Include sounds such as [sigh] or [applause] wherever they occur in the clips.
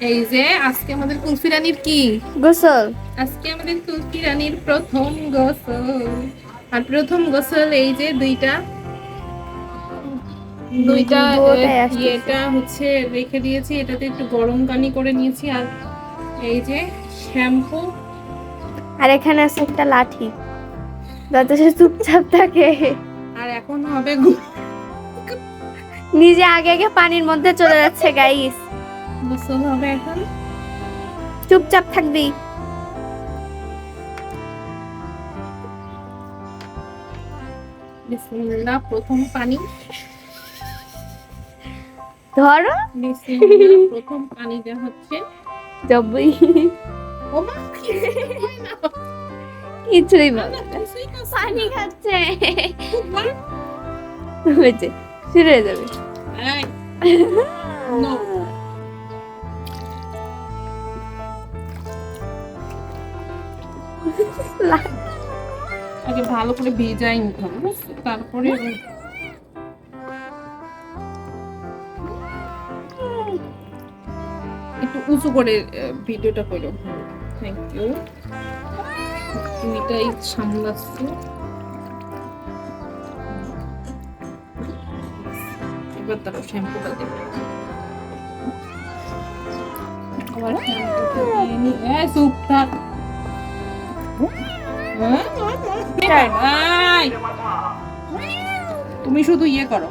এই যে আজকে আমাদের কুলফি রানীর কি? গোসল। আজকে আমাদের কুলফি রানীর প্রথম গোসল। আর প্রথম গোসল এই যে দুইটা। দুইটা। এটা হচ্ছে রেখে দিয়েছি। এটাতে একটু গরম পানি করে নিয়েছি। আর এই যে শ্যাম্পু। আর এখানে আছে একটা লাঠি। যাতে সে চুপচাপ থাকে। আর এখন হবে নিজে আগে আগে পানির মধ্যে চলে যাচ্ছে গাইস গোসল হবে এখন? চুপচাপ থাকবি। বিসমিল্লাহ প্রথম পানি। ধরো। বিসমিল্লাহ প্রথম পানিটা হচ্ছে। না। কিছুই বল পানি। খাচ্ছে। হয়েছে হয়ে যাবে। [laughs] no. আগে ভালো করে ভেজাই নিতে হবে বুঝছ? তারপরে একটু উঁচু করে ভিডিওটা করো। থ্যাংক ইউ তুইটাই সামলাচ্ছ। এবার তারপর শ্যাম্পুটা দেবে। আবার শ্যাম্পুটা দিয়ে নি। এই চুপ থাক তুমি শুধু ইয়ে করো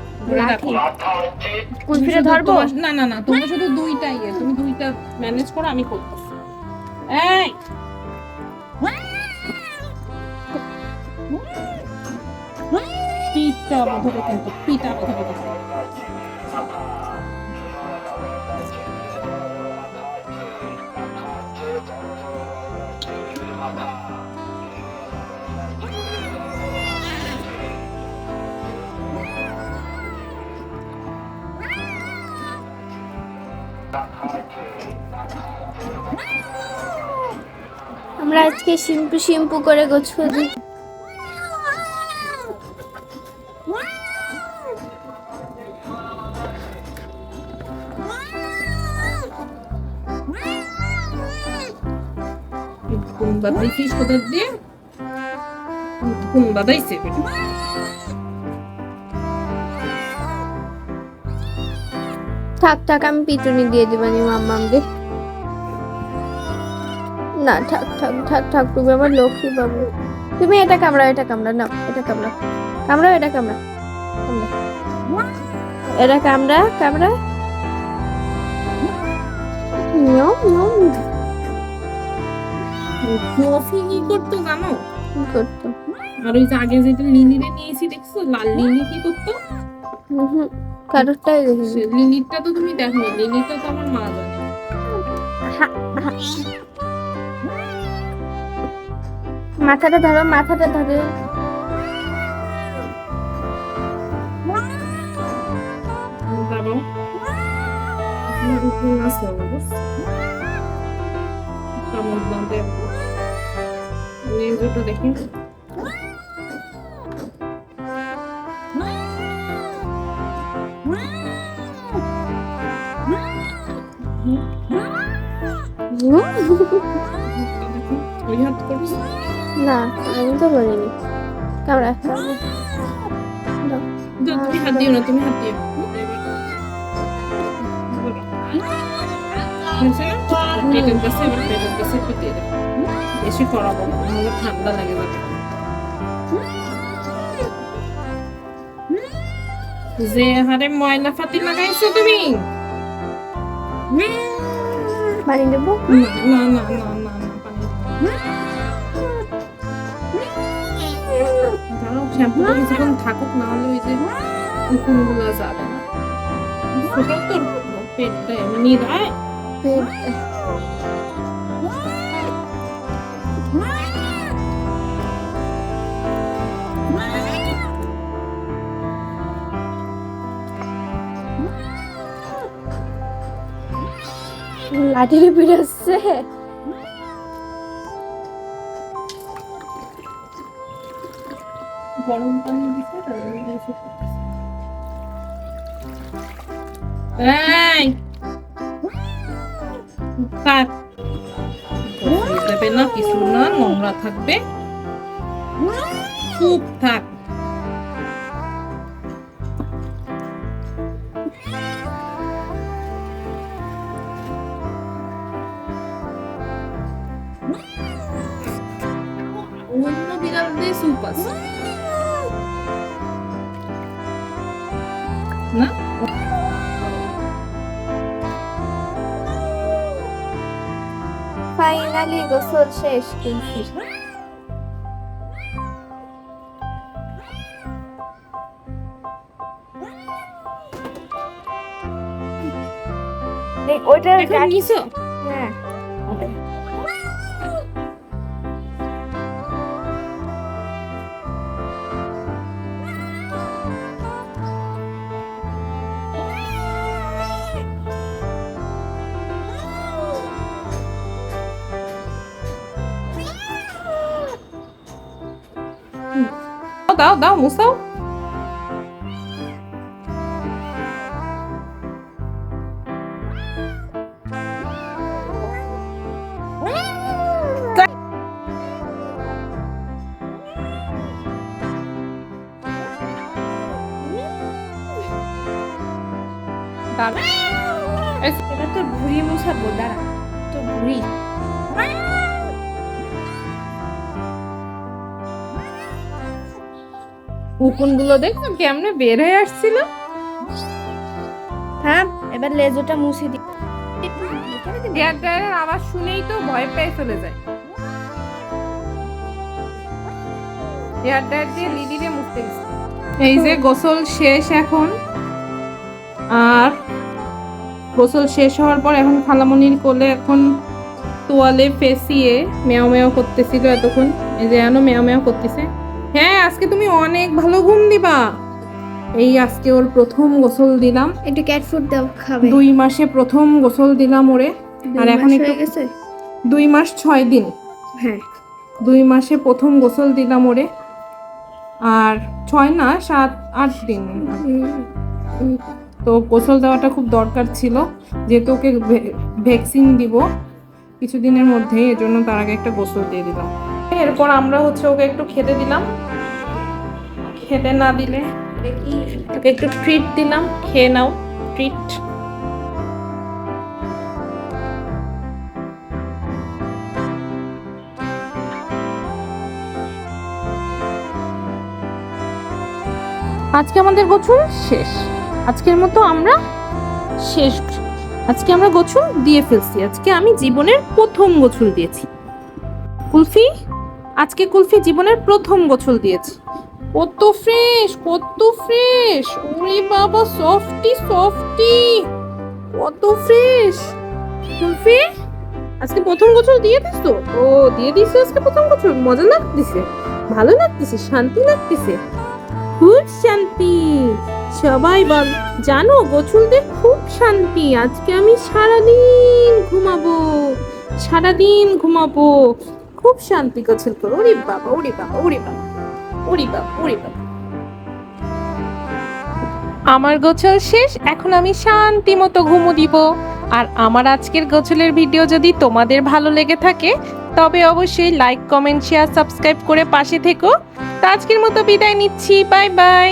কুলফিটা ধরবো? না না না তুমি শুধু দুইটা ইয়ে তুমি দুইটা ম্যানেজ করো আমি করতেছি এই! পিঠটা ধরে কিন্তু পিঠটা ধরে আমরা আজকে শিম্পু শিম্পু করে গোছু দিই বাদাইছিস দিয়ে? বাদাইছে থাক থাক আমি পিটুনি দিয়ে দিবানি মাম্মামকে। না থাক থাক থাক থাক তুমি আমার লক্ষ্মী বাবু। তুমি এটা কামড়াও এটা কামড়া না এটা কামড়া কামড়াও এটা কামড়া এটা কামড়া কামড়া কফি কি করতো জানো? কি করতো? আর ওই যে আগে যেটা লিনিরে নিয়েছি দেখছ? লাল লিনি কি করতো? কারোরটাই দেখি লিনিরটা তো তুমি দেখো লিনিরটা তো আমার মা জানে। মাথাটা ধরো মাথাটা ধরো। দেখি ওই হাত করছি না আমি তো বলিনি। কামড়া তুমি হাত দিও না তুমি হাত দিও? পেটের কাছে এবার পেটের কাছে একটু দিয়ে দেবো বেশি করাবো না নাহলে ঠান্ডা লাগে যাবে যে হারে ময়লা ফাতি লাগাইছো তুমি? দেবো? না না না না। না না পানি দাঁড়াও শ্যাম্পুটা কিছুক্ষণ থাকুক না হলে ওই যে উকুনগুলো যাবে না ছোট তোর পেটটা এমনি দেয় পেট লাঠির পিড়াচ্ছে গরম পানি দিছে। এই না কিছু না নোংরা থাকবে। খুব থাক। অন্য বিড়ালদের স্যুপ আছে। না? ফাইনালি গোসল শেষ কুলফি এই ওইটা এখন গাছ- দাও দাও মুসাও দাঁড়া। এবার তোর ভুড়ি মুছাবো দাঁড়া তোর ভুড়ি উকুনগুলো দেখো কেমনে বের হয়ে আসছিল। হ্যাঁ এবার লেজোটা মুছে দি। হেয়ার ড্রায়ারের আওয়াজ শুনেই তো ভয় পেয়ে চলে যায়। হেয়ার ড্রায়ার দিয়ে লিলিরে মুছতে গেছে এই যে গোসল শেষ এখন আর গোসল শেষ হওয়ার পর এখন খালামনির কোলে এখন তোয়ালে ফেসিয়ে মেও মেও করতেছিল এতক্ষণ। এই যে এনো মেও মেও করতেছে। হ্যাঁ আজকে তুমি অনেক ভালো ঘুম দিবা। এই আজকে ওর প্রথম গোসল দিলাম। একটু ক্যাট ফুড দাও খাবে। দুই মাসে প্রথম গোসল দিলাম ওরে। আর এখন একটু গেছে? দুই মাস ছয় দিন। হ্যাঁ। দুই মাসে প্রথম গোসল দিলাম ওরে। আর ছয় না সাত আট দিন। তো গোসল দেওয়াটা খুব দরকার ছিল। যেহেতু ওকে ভ্যাকসিন দিব কিছুদিনের মধ্যেই এজন্য তার আগে একটা গোসল দিয়ে দিলাম। এরপর আমরা হচ্ছে ওকে একটু খেতে দিলাম। খেতে না দিলে ওকে একটু ট্রিট দিলাম। খেয়ে নাও ট্রিট আজকে আমাদের গোছল শেষ। আজকের মতো আমরা শেষ আজকে আমরা গোছল দিয়ে ফেলছি। আজকে আমি জীবনের প্রথম গোছুল দিয়েছি। কুলফি আজকে কুলফি জীবনের প্রথম গোছল দিয়েছি। কত ফ্রেশ কত ফ্রেশ ওরে বাবা সফটি সফটি কত ফ্রেশ কুলফি, আজকে প্রথম গোছল দিয়ে দিস তো? ও, দিয়ে দিস আজকে প্রথম গোছল। মজা লাগতেছে। ভালো লাগতেছে, শান্তি লাগতেছে। খুব শান্তি। সবাই বল, জানো, গোছলদের খুব শান্তি। আজকে আমি সারাদিন ঘুমাবো। সারাদিন ঘুমাবো। খুব শান্তি গোছল করো। ওরে বাবা ওরে বাবা ওরে বাবা ওরে বাবা ওরে বাবা। আমার গোছল শেষ, এখন আমি শান্তি মতো ঘুমো দিব। আর আমার আজকের গোছলের ভিডিও যদি তোমাদের ভালো লেগে থাকে, তবে অবশ্যই লাইক কমেন্ট শেয়ার সাবস্ক্রাইব করে পাশে থেকো। তো আজকের মতো বিদায় নিচ্ছি বাই বাই